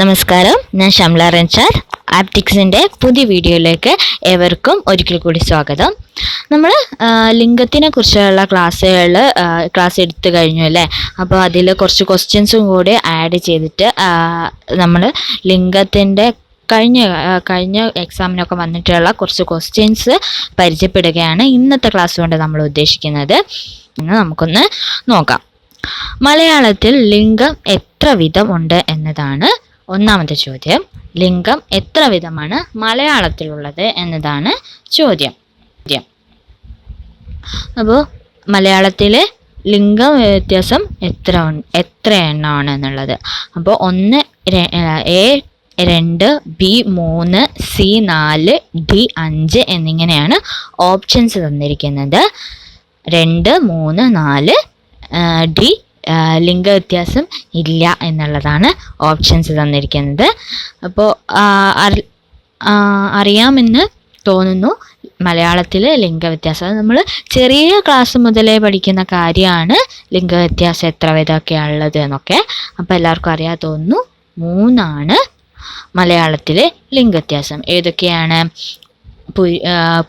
നമസ്കാരം. ഞാൻ ഷംല റൻഷാർ ആപ്റ്റിക്സിന്റെ പുതിയ വീഡിയോയിലേക്ക് ഏവർക്കും ഒരിക്കൽ കൂടി സ്വാഗതം. നമ്മൾ ലിംഗത്തിനെ കുറിച്ചുള്ള ക്ലാസ്സുകൾ ക്ലാസ് എടുത്തു കഴിഞ്ഞു അല്ലേ? അപ്പോൾ അതിൽ കുറച്ച് ക്വസ്റ്റ്യൻസും കൂടി ആഡ് ചെയ്തിട്ട് നമ്മൾ ലിംഗത്തിന്റെ കഴിഞ്ഞ കഴിഞ്ഞ എക്സാമിനൊക്കെ വന്നിട്ടുള്ള കുറച്ച് ക്വസ്റ്റ്യൻസ് പരിചയപ്പെടുകയാണ് ഇന്നത്തെ ക്ലാസ് കൊണ്ട് നമ്മൾ ഉദ്ദേശിക്കുന്നത്. എന്ന് നമുക്കൊന്ന് നോക്കാം. മലയാളത്തിൽ ലിംഗം എത്ര വിധമുണ്ട് എന്നതാണ് ഒന്നാമത്തെ ചോദ്യം. ലിംഗം എത്ര വിധമാണ് മലയാളത്തിലുള്ളത് എന്നതാണ് ചോദ്യം. ചോദ്യം അപ്പോൾ മലയാളത്തിലെ ലിംഗ വ്യത്യാസം എത്ര എത്ര എണ്ണമാണ് എന്നുള്ളത്. അപ്പോൾ ഒന്ന് എ രണ്ട് ബി മൂന്ന് സി നാല് ഡി അഞ്ച് എന്നിങ്ങനെയാണ് ഓപ്ഷൻസ് തന്നിരിക്കുന്നത്. രണ്ട് മൂന്ന് നാല് ഡി ആ, ലിംഗവ്യത്യാസം ഇല്ല എന്നുള്ളതാണ് ഓപ്ഷൻസ് തന്നിരിക്കുന്നത്. അപ്പോൾ അറിയാമെന്ന് തോന്നുന്നു. മലയാളത്തിൽ ലിംഗവ്യത്യാസം നമ്മൾ ചെറിയ ക്ലാസ് മുതലേ പഠിക്കുന്ന കാര്യമാണ് ലിംഗവ്യത്യാസം എത്ര വിധമൊക്കെയാണ് ഉള്ളത് എന്നൊക്കെ. അപ്പോൾ എല്ലാവർക്കും അറിയാൻ തോന്നുന്നു. മൂന്നാണ് മലയാളത്തിലെ ലിംഗവ്യത്യാസം ഏതൊക്കെയാണ്?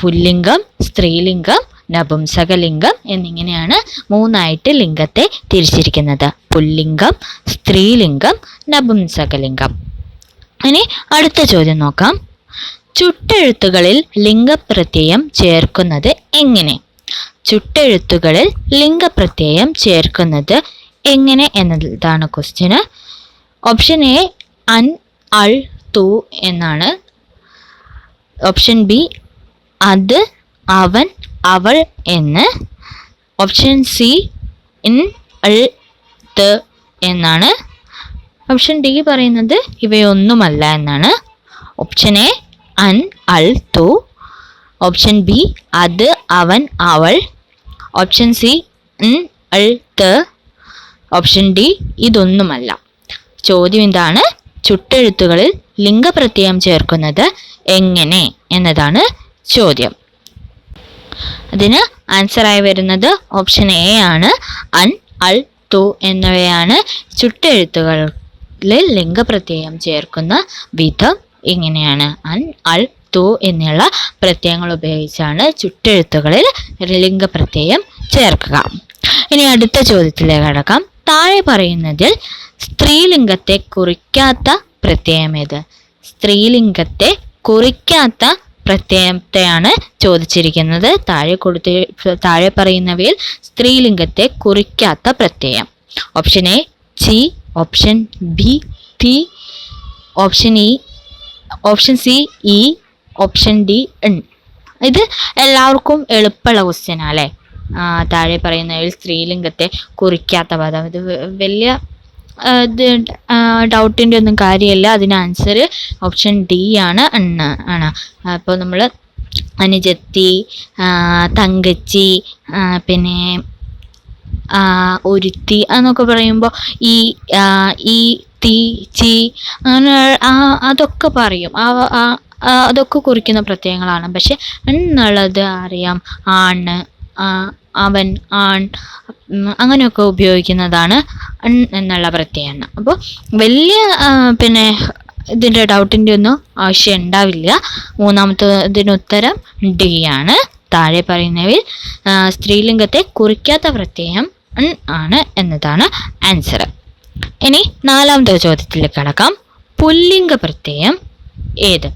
പുല്ലിംഗം സ്ത്രീലിംഗം നപുംസകലിംഗം എന്നിങ്ങനെയാണ് മൂന്നായിട്ട് ലിംഗത്തെ തിരിച്ചിരിക്കുന്നത്. പുല്ലിംഗം സ്ത്രീലിംഗം നപുംസകലിംഗം ഇനി അടുത്ത ചോദ്യം നോക്കാം. ചുട്ടെഴുത്തുകളിൽ ലിംഗപ്രത്യയം ചേർക്കുന്നത് എങ്ങനെ? ചുട്ടെഴുത്തുകളിൽ ലിംഗപ്രത്യയം ചേർക്കുന്നത് എങ്ങനെ എന്നതാണ് ക്വസ്റ്റ്യന് ഓപ്ഷൻ എ അൻ അൾ തു എന്നാണ്. ഓപ്ഷൻ ബി അത് അവൻ അവൾ എന്ന്. ഓപ്ഷൻ സി ഇൻ അൾ ത് എന്നാണ്. ഓപ്ഷൻ ഡി പറയുന്നത് ഇവയൊന്നുമല്ല എന്നാണ്. ഓപ്ഷൻ എ അൻ അൾ തു ഓപ്ഷൻ ബി അത് അവൻ അവൾ. ഓപ്ഷൻ സി ഇൻ അൾ ത് ഓപ്ഷൻ ഡി ഇതൊന്നുമല്ല. ചോദ്യം എന്താണ് ചുട്ടെഴുത്തുകളിൽ ലിംഗപ്രത്യയം ചേർക്കുന്നത് എങ്ങനെ എന്നതാണ് ചോദ്യം. അതിന് ആൻസറായി വരുന്നത് ഓപ്ഷൻ എ ആണ്. അൻ അൾ തു എന്നിവയാണ് ചുട്ടെഴുത്തുകളിൽ ലിംഗപ്രത്യയം ചേർക്കുന്ന വിധം ഇങ്ങനെയാണ്. അൻ അൾ തു എന്നുള്ള പ്രത്യയങ്ങൾ ഉപയോഗിച്ചാണ് ചുട്ടെഴുത്തുകളിൽ ലിംഗപ്രത്യയം ചേർക്കുക. ഇനി അടുത്ത ചോദ്യത്തിലേക്ക് കടക്കാം. താഴെ പറയുന്നതിൽ സ്ത്രീലിംഗത്തെ കുറിക്കാത്ത പ്രത്യയം ഏത്? സ്ത്രീലിംഗത്തെ കുറിക്കാത്ത പ്രത്യയത്തെയാണ് ചോദിച്ചിരിക്കുന്നത്. താഴെ കൊടുത്ത് താഴെ പറയുന്നവയിൽ സ്ത്രീലിംഗത്തെ കുറിക്കാത്ത പ്രത്യയം. ഓപ്ഷൻ എ ചി ഓപ്ഷൻ ബി തി ഓപ്ഷൻ ഇ ഓപ്ഷൻ സി ഇ ഓപ്ഷൻ ഡി എൺ ഇത് എല്ലാവർക്കും എളുപ്പമുള്ള ക്വസ്റ്റ്യനാണ് അല്ലേ? താഴെ പറയുന്നതിൽ സ്ത്രീലിംഗത്തെ കുറിക്കാത്ത പദം ഇത് വലിയ ഡൗട്ടിന്റെ ഒന്നും കാര്യമില്ല. അതിന് ആൻസർ ഓപ്ഷൻ ഡി ആണ്. എണ്ണ ആണ്. അപ്പോൾ നമ്മൾ അനുജത്തി തങ്കച്ചി പിന്നെ ഒരുത്തി എന്നൊക്കെ പറയുമ്പോൾ ഈ ഈ തീ ചി അങ്ങനെ അതൊക്കെ പറയും. ആ അതൊക്കെ കുറിക്കുന്ന പ്രത്യയങ്ങളാണ്. പക്ഷെ എന്നുള്ളത് അറിയാം. ആണ് അവൻ ആൺ അങ്ങനെയൊക്കെ ഉപയോഗിക്കുന്നതാണ് അൺ എന്നുള്ള പ്രത്യയം അപ്പോൾ വലിയ പിന്നെ ഇതിന്റെ ഡൗട്ടിന്റെ ഒന്നും ആവശ്യം ഉണ്ടാവില്ല. മൂന്നാമത്തെ ഇതിന് ഉത്തരം ഡി ആണ്. താഴെ പറയുന്നവയിൽ സ്ത്രീലിംഗത്തെ കുറിക്കാത്ത പ്രത്യയം ആണ് എന്നതാണ് ആൻസർ ഇനി നാലാമത്തെ ചോദ്യത്തിൽ കടക്കാം. പുല്ലിംഗ പ്രത്യയം ഏത്?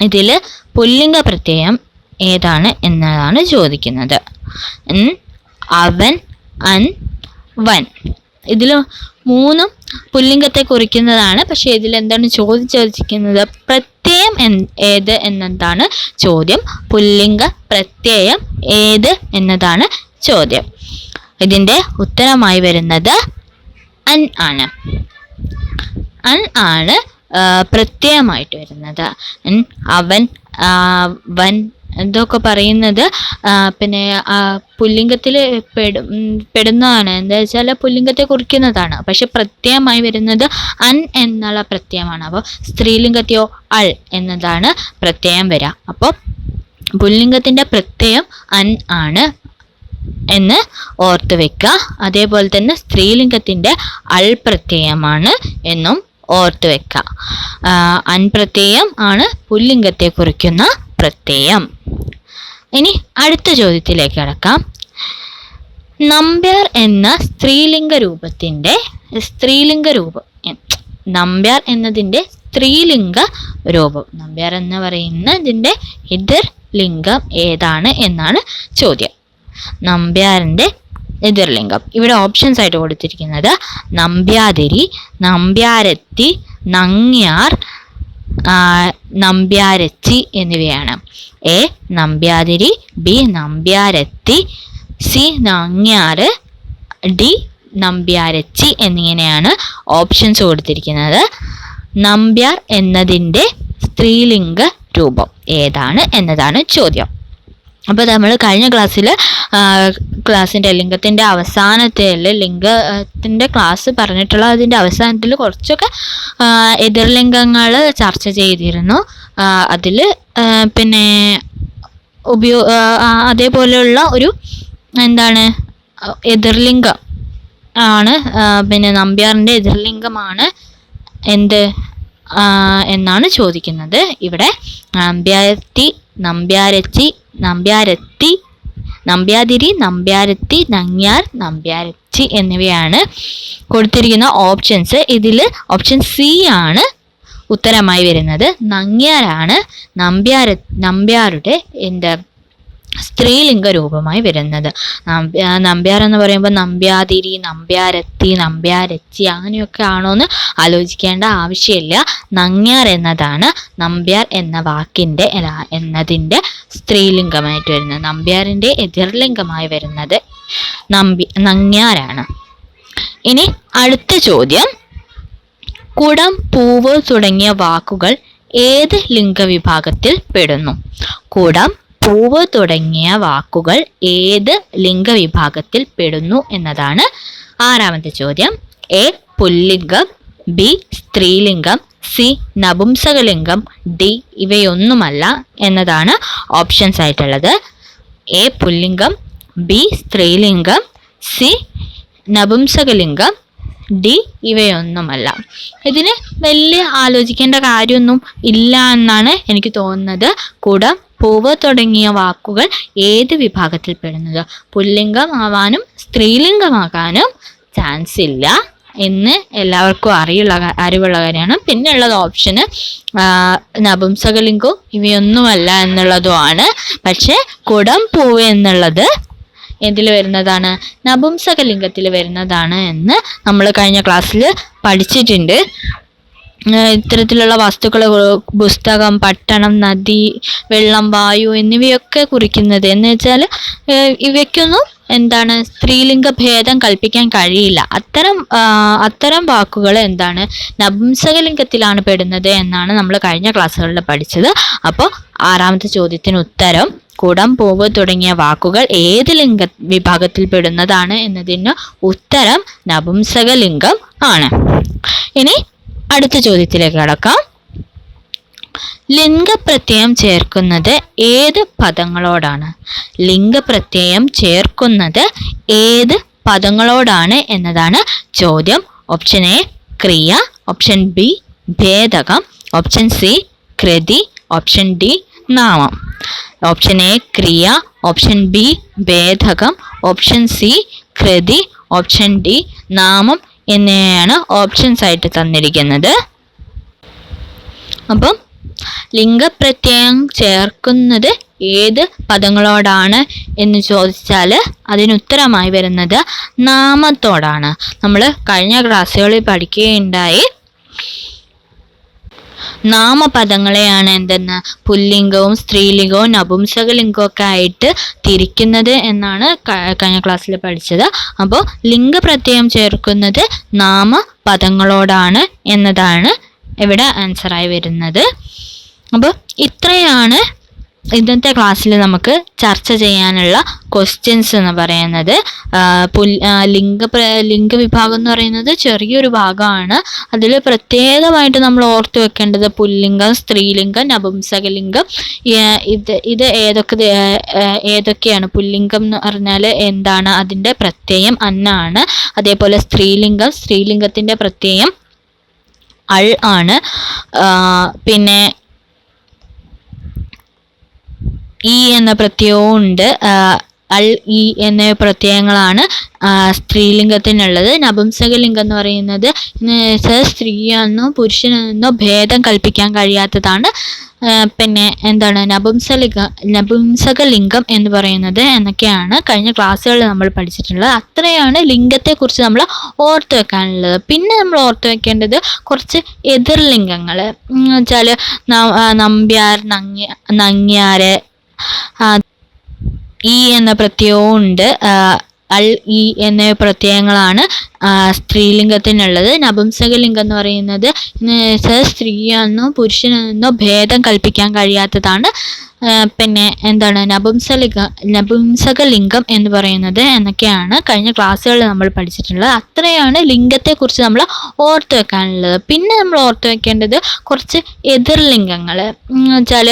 ഇതിൽ പുല്ലിംഗ പ്രത്യയം ഏതാണ് എന്നതാണ് ചോദിക്കുന്നത്. അവൻ അൻ വൻ. ഇതിൽ മൂന്നും പുല്ലിംഗത്തെ കുറിക്കുന്നതാണ്. പക്ഷേ ഇതിൽ എന്താണ് ചോദിച്ചിരിക്കുന്നത് പ്രത്യയം ഏത് എന്നതാണ് ചോദ്യം. പുല്ലിംഗ പ്രത്യയം ഏത് എന്നതാണ് ചോദ്യം. ഇതിന്റെ ഉത്തരമായി വരുന്നത് അൻ ആണ്. അൻ ആണ് പ്രത്യയമായിട്ട് വരുന്നത്. അവൻ വൻ ഇതൊക്കെ പറയുന്നത് പിന്നെ പുല്ലിംഗത്തിൽ പെടും പെടുന്നതാണ്. എന്താ വെച്ചാൽ പുല്ലിംഗത്തെ കുറിക്കുന്നതാണ്. പക്ഷെ പ്രത്യയമായി വരുന്നത് അൻ എന്നുള്ള പ്രത്യയമാണ്. അപ്പോൾ സ്ത്രീലിംഗത്തെയോ അൾ എന്നതാണ് പ്രത്യയം വരിക അപ്പോൾ പുല്ലിംഗത്തിന്റെ പ്രത്യയം അൻ ആണ് എന്ന് ഓർത്ത് വെക്കുക അതേപോലെ തന്നെ സ്ത്രീലിംഗത്തിന്റെ അൾ പ്രത്യയമാണ് എന്നും ഓർത്ത് വെക്കുക അൻപ്രത്യയം ആണ് പുല്ലിംഗത്തെ കുറിക്കുന്ന പ്രത്യയം. ഇനി അടുത്ത ചോദ്യത്തിലേക്ക് കടക്കാം. നമ്പ്യാർ എന്ന സ്ത്രീലിംഗ രൂപത്തിന്റെ സ്ത്രീലിംഗ രൂപം. നമ്പ്യാർ എന്നതിന്റെ സ്ത്രീലിംഗ രൂപം. നമ്പ്യാർ എന്ന് പറയുന്നതിന്റെ എതിർ ലിംഗം ഏതാണ് എന്നാണ് ചോദ്യം. നമ്പ്യാറിന്റെ എതിർലിംഗം ഇവിടെ ഓപ്ഷൻസ് ആയിട്ട് കൊടുത്തിരിക്കുന്നത് നമ്പ്യാതിരി നമ്പ്യാരത്തി നങ്ങ്യാർ ആ, നമ്പ്യാരച്ചി എന്നിവയാണ്. എ നമ്പ്യാതിരി ബി നമ്പ്യാരത്തി സി നങ്ങ്യാറ് ഡി നമ്പ്യാരച്ചി എന്നിങ്ങനെയാണ് ഓപ്ഷൻസ് കൊടുത്തിരിക്കുന്നത്. നമ്പ്യാർ എന്നതിന്റെ സ്ത്രീലിംഗ രൂപം ഏതാണ് എന്നതാണ് ചോദ്യം. അപ്പോൾ നമ്മൾ കഴിഞ്ഞ ക്ലാസ്സിൽ ക്ലാസ്സിന്റെ ലിംഗത്തിന്റെ അവസാനത്തിൽ ലിംഗത്തിന്റെ ക്ലാസ് പറഞ്ഞിട്ടുള്ള അതിന്റെ അവസാനത്തിൽ കുറച്ചൊക്കെ എതിർലിംഗങ്ങൾ ചർച്ച ചെയ്തിരുന്നു. അതിൽ പിന്നെ ഉപയോ അതേപോലെയുള്ള ഒരു എന്താണ് എതിർലിംഗം ആണ് പിന്നെ നമ്പ്യാറിന്റെ എതിർലിംഗമാണ് എന്ത് എന്നാണ് ചോദിക്കുന്നത്. ഇവിടെ നമ്പ്യാരത്തി നമ്പ്യാരച്ചി നമ്പ്യാരത്തി നമ്പ്യാതിരി നമ്പ്യാരത്തി നങ്ങ്യാർ നമ്പ്യാരച്ചി എന്നിവയാണ് കൊടുത്തിരിക്കുന്ന ഓപ്ഷൻസ് ഇതിൽ ഓപ്ഷൻ സി ആണ് ഉത്തരമായി വരുന്നത്. നങ്ങ്യാരാണ് നമ്പ്യാര നമ്പ്യാരുടെ എന്ത് സ്ത്രീലിംഗ രൂപമായി വരുന്നത് നമ്പ്യാർ എന്ന് പറയുമ്പോൾ നമ്പ്യാതിരി നമ്പ്യാരത്തി നമ്പ്യാരച്ചി അങ്ങനെയൊക്കെ ആണോ എന്ന് ആലോചിക്കേണ്ട ആവശ്യമില്ല. നങ്ങ്യാർ എന്നതാണ് നമ്പ്യാർ എന്ന വാക്കിന്റെ എന്നതിന്റെ സ്ത്രീലിംഗമായിട്ട് വരുന്നത്. നമ്പ്യാറിന്റെ എതിർലിംഗമായി വരുന്നത് നമ്പി നങ്ങ്യാരാണ്. ഇനി അടുത്ത ചോദ്യം. കുടം പൂവ് തുടങ്ങിയ വാക്കുകൾ ഏത് ലിംഗവിഭാഗത്തിൽ പെടുന്നു? കുടം പൂവ് തുടങ്ങിയ വാക്കുകൾ ഏത് ലിംഗവിഭാഗത്തിൽ പെടുന്നു എന്നതാണ് ആറാമത്തെ ചോദ്യം. എ പുല്ലിംഗം ബി സ്ത്രീലിംഗം സി നപുംസകലിംഗം ഡി ഇവയൊന്നുമല്ല എന്നതാണ് ഓപ്ഷൻസ് ആയിട്ടുള്ളത്. എ പുല്ലിംഗം ബി സ്ത്രീലിംഗം സി നപുംസകലിംഗം ഡി ഇവയൊന്നുമല്ല. ഇതിന് വലിയ ആലോചിക്കേണ്ട കാര്യമൊന്നും ഇല്ല എന്നാണ് എനിക്ക് തോന്നുന്നത്. കുടം പൂവ് തുടങ്ങിയ വാക്കുകൾ ഏത് വിഭാഗത്തിൽ പെടുന്നത്? പുല്ലിംഗമാവാനും സ്ത്രീലിംഗമാകാനും ചാൻസ് ഇല്ല എന്ന് എല്ലാവർക്കും അറിയുള്ള അറിവുള്ള കാര്യമാണ്. പിന്നെ ഉള്ളത് ഓപ്ഷന് നപുംസകലിംഗവും ഇവയൊന്നുമല്ല എന്നുള്ളതുമാണ്. പക്ഷേ കുടം പൂവ് എന്നുള്ളത് എന്തിൽ വരുന്നതാണ്? നപുംസകലിംഗത്തിൽ വരുന്നതാണ് എന്ന് നമ്മൾ കഴിഞ്ഞ ക്ലാസ്സിൽ പഠിച്ചിട്ടുണ്ട്. ഇത്തരത്തിലുള്ള വസ്തുക്കൾ പുസ്തകം പട്ടണം നദി വെള്ളം വായു എന്നിവയൊക്കെ കുറിക്കുന്നത്. എന്ന് വെച്ചാൽ ഇവയ്ക്കൊന്നും എന്താണ് സ്ത്രീലിംഗ ഭേദം കൽപ്പിക്കാൻ കഴിയില്ല. അത്തരം അത്തരം വാക്കുകൾ എന്താണ് നപുംസകലിംഗത്തിലാണ് പെടുന്നത് എന്നാണ് നമ്മൾ കഴിഞ്ഞ ക്ലാസ്സുകളിൽ പഠിച്ചത്. അപ്പോൾ ആറാമത്തെ ചോദ്യത്തിന് ഉത്തരം കുടം പൂവ് തുടങ്ങിയ വാക്കുകൾ ഏത് ലിംഗ വിഭാഗത്തിൽ പെടുന്നതാണ് എന്നതിന് ഉത്തരം നപുംസകലിംഗം ആണ്. ഇനി അടുത്ത ചോദ്യത്തിലേക്ക് കടക്കാം. ലിംഗപ്രത്യയം ചേർക്കുന്നത് ഏത് പദങ്ങളോടാണ്? ലിംഗപ്രത്യയം ചേർക്കുന്നത് ഏത് പദങ്ങളോടാണ് എന്നതാണ് ചോദ്യം. ഓപ്ഷൻ എ ക്രിയ. ഓപ്ഷൻ ബി ഭേദകം. ഓപ്ഷൻ സി കൃതി. ഓപ്ഷൻ ഡി നാമം. ഓപ്ഷൻ എ ക്രിയ. ഓപ്ഷൻ ബി ഭേദകം. ഓപ്ഷൻ സി കൃതി. ഓപ്ഷൻ ഡി നാമം. എന്നിവയാണ് ഓപ്ഷൻസ് ആയിട്ട് തന്നിരിക്കുന്നത്. അപ്പം ലിംഗപ്രത്യയം ചേർക്കുന്നത് ഏത് പദങ്ങളോടാണ് എന്ന് ചോദിച്ചാൽ അതിനുത്തരമായി വരുന്നത് നാമത്തോടാണ്. നമ്മൾ കഴിഞ്ഞ ക്ലാസ്സുകളിൽ പഠിക്കുകയുണ്ടായി. നാമപദങ്ങളെയാണ് എന്തെന്ന്? പുല്ലിംഗവും സ്ത്രീലിംഗവും നപുംസകലിംഗവും ഒക്കെ ആയിട്ട് തിരിക്കുന്നത് എന്നാണ് കഴിഞ്ഞ ക്ലാസ്സിൽ പഠിച്ചത്. അപ്പോൾ ലിംഗപ്രത്യയം ചേർക്കുന്നത് നാമപദങ്ങളോടാണ് എന്നതാണ് ഇവിടെ ആൻസറായി വരുന്നത്. അപ്പോൾ ഇത്രയാണ് ഇന്നത്തെ ക്ലാസ്സിൽ നമുക്ക് ചർച്ച ചെയ്യാനുള്ള ക്വസ്റ്റ്യൻസ് എന്ന് പറയുന്നത് ലിംഗ ലിംഗ വിഭാഗം എന്ന് പറയുന്നത് ചെറിയൊരു ഭാഗമാണ്. അതിൽ പ്രത്യേകമായിട്ട് നമ്മൾ ഓർത്തു വെക്കേണ്ടത് പുല്ലിംഗം സ്ത്രീലിംഗം നപുംസകലിംഗം ഇത് ഇത് ഏതൊക്കെ ഏതൊക്കെയാണ്? പുല്ലിംഗം എന്ന് പറഞ്ഞാൽ എന്താണ്? അതിന്റെ പ്രത്യയം അന്നാണ്. അതേപോലെ സ്ത്രീലിംഗം സ്ത്രീലിംഗത്തിന്റെ പ്രത്യയം അൾ ആണ്. പിന്നെ ഈ എന്ന പ്രത്യയവും ഉണ്ട്. അൽ ഇ എന്ന പ്രത്യയങ്ങളാണ് സ്ത്രീലിംഗത്തിനുള്ളത്. നപുംസകലിംഗം എന്ന് പറയുന്നത് സ്ത്രീയെന്നോ പുരുഷനെന്നോ ഭേദം കൽപ്പിക്കാൻ കഴിയാത്തതാണ്. പിന്നെ എന്താണ്? നപുംസലിംഗ നപുംസകലിംഗം എന്ന് പറയുന്നത് എന്നൊക്കെയാണ് കഴിഞ്ഞ ക്ലാസ്സുകളിൽ നമ്മൾ പഠിച്ചിട്ടുള്ളത്. അത്രയാണ് ലിംഗത്തെക്കുറിച്ച് നമ്മൾ ഓർത്ത് വെക്കാനുള്ളത്. പിന്നെ നമ്മൾ ഓർത്ത് വെക്കേണ്ടത് കുറച്ച് എതിർലിംഗങ്ങൾ. എന്ന് വെച്ചാൽ നമ്പ്യാർ നങ്ങ്യ നങ്ങ്യാര് ആ, ഈ എന്ന പ്രത്യയവും ഉണ്ട്. അൽ ഈ എന്ന പ്രത്യയങ്ങളാണ് സ്ത്രീലിംഗത്തിനുള്ളത്. നപുംസകലിംഗം എന്ന് പറയുന്നത് എന്ന് സ്ത്രീയെന്നോ പുരുഷനെന്നോ ഭേദം കൽപ്പിക്കാൻ കഴിയാത്തതാണ്. പിന്നെ എന്താണ് നപുംസലിംഗ നപുംസകലിംഗം എന്ന് പറയുന്നത് എന്നൊക്കെയാണ് കഴിഞ്ഞ ക്ലാസ്സുകളിൽ നമ്മൾ പഠിച്ചിട്ടുള്ളത്. അത്രയാണ് ലിംഗത്തെക്കുറിച്ച് നമ്മൾ ഓർത്തു വെക്കാനുള്ളത്. പിന്നെ നമ്മൾ ഓർത്തു വെക്കേണ്ടത് കുറച്ച് എതിർലിംഗങ്ങൾ. വെച്ചാൽ